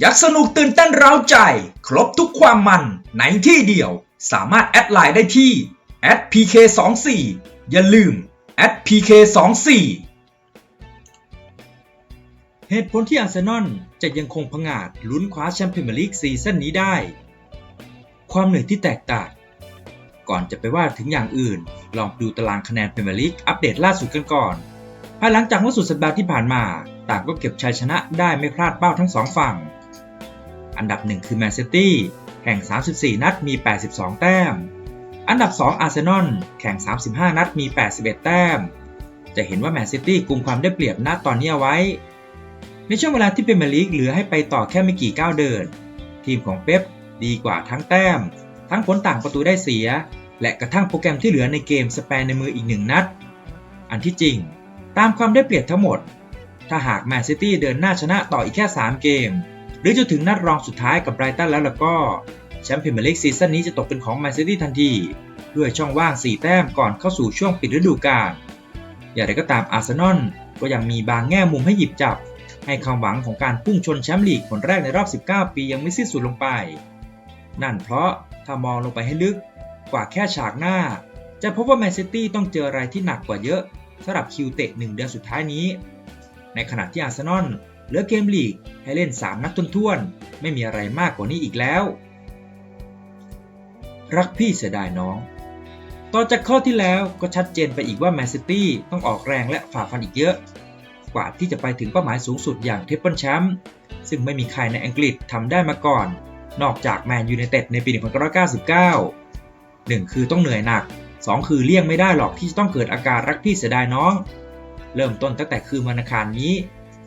อยากสนุกตื่นเต้นเร้าใจ ครบทุกความมันในที่เดียว สามารถแอดไลน์ได้ที่ @pk24 อย่าลืม @pk24 เหตุผลที่อาร์เซนอลจะยังคงผงาดลุ้นคว้าแชมเปี้ยนลีกซีซั่นนี้ได้ ความเหนื่อยที่แตกต่าง ก่อนจะไปว่าถึงอย่างอื่น ลองดูตารางคะแนนพรีเมียร์ลีกอัปเดตล่าสุดกันก่อน ภายหลังจากเมื่อสุดสัปดาห์ที่ผ่านมา ต่างก็เก็บชัยชนะได้ไม่พลาดเป้าทั้งสองฝั่ง อันดับ 1 คือแมนซิตี้แข่ง 34 นัดมี 82 แต้ม อันดับ 2 อาร์เซนอลแข่ง 35 นัดมี 81 แต้ม จะเห็นว่าแมนซิตี้กุมความได้เปรียบณตอนนี้ไว้ ในช่วงเวลาที่เป็นมาลีกเหลือให้ไปต่อแค่ไม่กี่ก้าวเดิน ทีมของเป๊ปดีกว่าทั้งแต้ม ทั้งผลต่างประตูได้เสีย และกระทั่งโปรแกรมที่เหลือในเกมสเปนในมืออีกหนึ่งนัด อันที่จริง ตามความได้เปรียบทั้งหมด ถ้าหากแมนซิตี้เดินหน้าชนะต่ออีกแค่ 3 เกม หรือจะถึงนัดรองสุดท้ายกับไบรตันแล้วล่ะก็แชมป์พรีเมียร์ลีกซีซั่นนี้จะตกเป็นของแมนซิตี้ทันทีด้วยช่องว่าง 4 แต้มก่อนเข้าสู่ช่วงปิดฤดูกาลอย่างไรก็ตามอาร์เซนอลก็ยังมีบางแง่มุมให้หยิบจับ ให้ความหวังของการพุ่งชนแชมป์ลีกคนแรกในรอบ 19 ปียังไม่สิ้นสุดลงไป นั่นเพราะถ้ามองลงไปให้ลึกกว่าแค่ฉากหน้า จะพบว่าแมนซิตี้ต้องเจออะไรที่หนักกว่าเยอะสำหรับคิวเตะหนึ่งเดือนสุดท้ายนี้ ในขณะที่อาร์เซนอล เหลือเกมลีกให้เล่น 3 นัดท้วนๆ ไม่มีอะไรมากกว่านี้อีกแล้ว รักพี่เสียดายน้อง ต่อจากข้อที่แล้วก็ชัดเจนไปอีกว่าแมนซิตี้ต้องออกแรงและฝ่าฟันอีกเยอะ กว่าที่จะไปถึงเป้าหมายสูงสุดอย่างเทปเปิลแชมป์ซึ่งไม่มีใครในอังกฤษทำได้มาก่อน นอกจากแมนยูไนเต็ดในปี 1999 1 คือต้องเหนื่อยหนัก 2 คือเลี่ยงไม่ได้หรอกที่จะต้องเกิดอาการรักพี่เสียดายน้อง เริ่มต้นตั้งแต่คืนวันอังคารนี้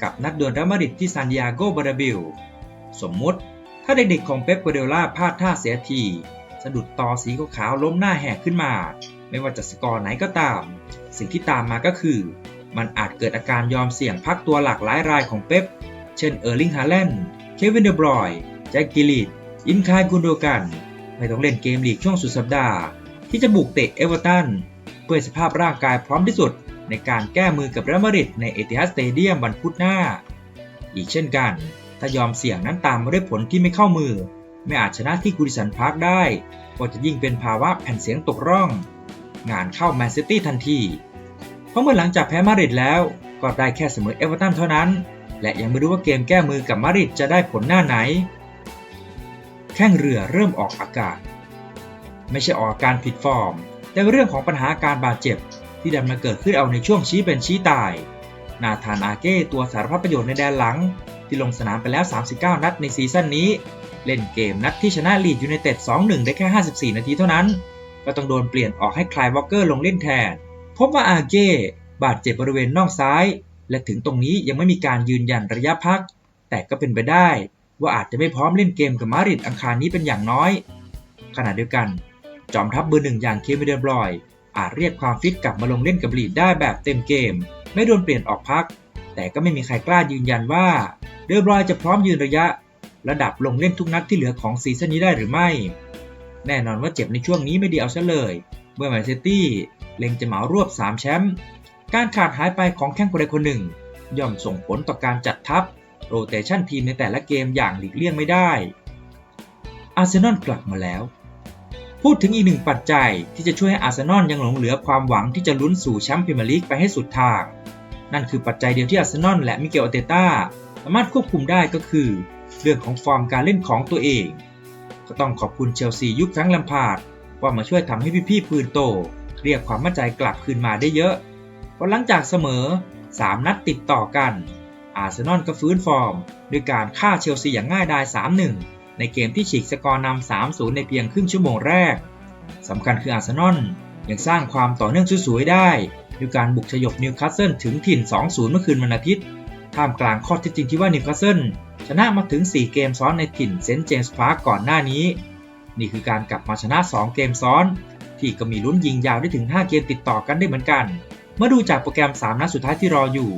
กับนัดดวลเรอัลมาดริดที่ซานดิเอโกบาราบิล สมมุติ ถ้าเด็กๆของเป๊ปกัวเดล่าพลาดท่าเสียทีสะดุดต่อสีขาวๆล้มหน้าแหกขึ้นมา ไม่ว่าจะสกอร์ไหนก็ตาม สิ่งที่ตามมาก็คือ มันอาจเกิดอาการยอมเสี่ยงพักตัวหลากหลายรายของเป๊ปเช่นเออร์ลิงฮาแลนด์เควินเดบรอยแจ็คกิลิดอินคายกุนโดกัน ไม่ต้องเล่นเกมลีกช่วงสุดสัปดาห์ ที่จะบุกเตะเอเวอร์ตันเพื่อสภาพร่างกายพร้อมที่สุด ในการแก้มือกับเรอัลมาดริดในเอติฮัดสเตเดียมวันพุธหน้า อีกเช่นกัน ถ้ายอมเสี่ยงนั้นตามมาด้วยผลที่ไม่เข้ามือ ไม่อาจชนะที่กูดิสันพาร์คได้ ก็จะยิ่งเป็นภาวะแผ่นเสียงตกร่อง งานเข้าแมนซิตี้ทันที เพราะเมื่อหลังจากแพ้มาดริดแล้วก็ได้แค่เสมอเอเวอร์ตันเท่านั้น และยังไม่รู้ว่าเกมแก้มือกับมาดริดจะได้ผลหน้าไหน แข้งเรือเริ่มออกอากาศ ไม่ใช่ออกอาการผิดฟอร์ม แต่เรื่องของปัญหาการบาดเจ็บ ที่ดันมาเกิดขึ้นเอาในช่วงชี้เป็นชี้ตาย นาธานอาเก้ตัวสารพัดประโยชน์ในแดนหลัง ที่ลงสนามไปแล้ว 39 นัดในซีซั่นนี้ เล่นเกมนัดที่ชนะลีดยูไนเต็ด 2-1 ได้แค่ 54 นาทีเท่านั้น ก็ต้องโดนเปลี่ยนออกให้คลายวอลเกอร์ลงเล่นแทน พบว่าอาเก้บาดเจ็บบริเวณน่องซ้าย และถึงตรงนี้ยังไม่มีการยืนยันระยะพัก แต่ก็เป็นไปได้ ว่าอาจจะไม่พร้อมเล่นเกมกับมาริดอังคารนี้เป็นอย่างน้อย ขณะเดียวกัน จอมทัพเบอร์หนึ่งอย่างเควิเดบรอย อาจเรียกความฟิตกลับมาลงเล่นกับลีดได้แบบเต็มเกม ไม่โดนเปลี่ยนออกพัก แต่ก็ไม่มีใครกล้ายืนยันว่าเดอบรอยจะพร้อมยืนระยะ ระดับลงเล่นทุกนัดที่เหลือของซีซั่นนี้ได้หรือไม่ แน่นอนว่าเจ็บในช่วงนี้ไม่ดีเอาซะเลย เมื่อแมนซิตี้เล็งจะเหมารวบ 3 แชมป์การขาดหายไปของแข้งคนใดคนหนึ่ง ย่อมส่งผลต่อการจัดทัพโรเตชันทีมในแต่ละเกมอย่างหลีกเลี่ยงไม่ได้อาร์เซนอลกลับมาแล้ว พูดถึงอีกหนึ่งปัจจัยที่จะช่วยให้อาร์เซนอลยังหลงเหลือความหวังที่จะลุ้นสู่แชมป์พรีเมียร์ลีกไปให้สุดทาง นั่นคือปัจจัยเดียวที่อาร์เซนอลและมิเกลอาเตต้าสามารถควบคุมได้ก็คือ เรื่องของฟอร์มการเล่นของตัวเอง ก็ต้องขอบคุณเชลซียุคทั้งลัมพาร์ดว่ามาช่วยทำให้พี่ๆปืนโต เรียกความมั่นใจกลับคืนมาได้เยอะเพราะหลังจากเสมอ 3 นัดติดต่อกัน อาร์เซนอลก็ฟื้นฟอร์ม ด้วยการฆ่าเชลซีอย่างง่ายดาย3-1 ในเกมที่ฉีกสกอร์นำ 3-0 ในเพียงครึ่งชั่วโมงแรก สำคัญคืออาร์เซนอลยังสร้างความต่อเนื่องสวยๆได้ด้วยการบุกฉยบนิวคาสเซิลถึงถิ่น 2-0 เมื่อคืนวันอาทิตย์ ท่ามกลางข้อเท็จจริงที่ว่านิวคาสเซิลชนะมาถึง 4 เกมซ้อนในถิ่นเซนต์เจมส์พาร์คก่อนหน้านี้ นี่คือการกลับมาชนะ 2 เกมซ้อน ที่ก็มีลุ้นยิงยาวได้ถึง 5 เกมติดต่อกันได้เหมือนกัน เมื่อดูจากโปรแกรม 3 นัดสุดท้ายที่รออยู่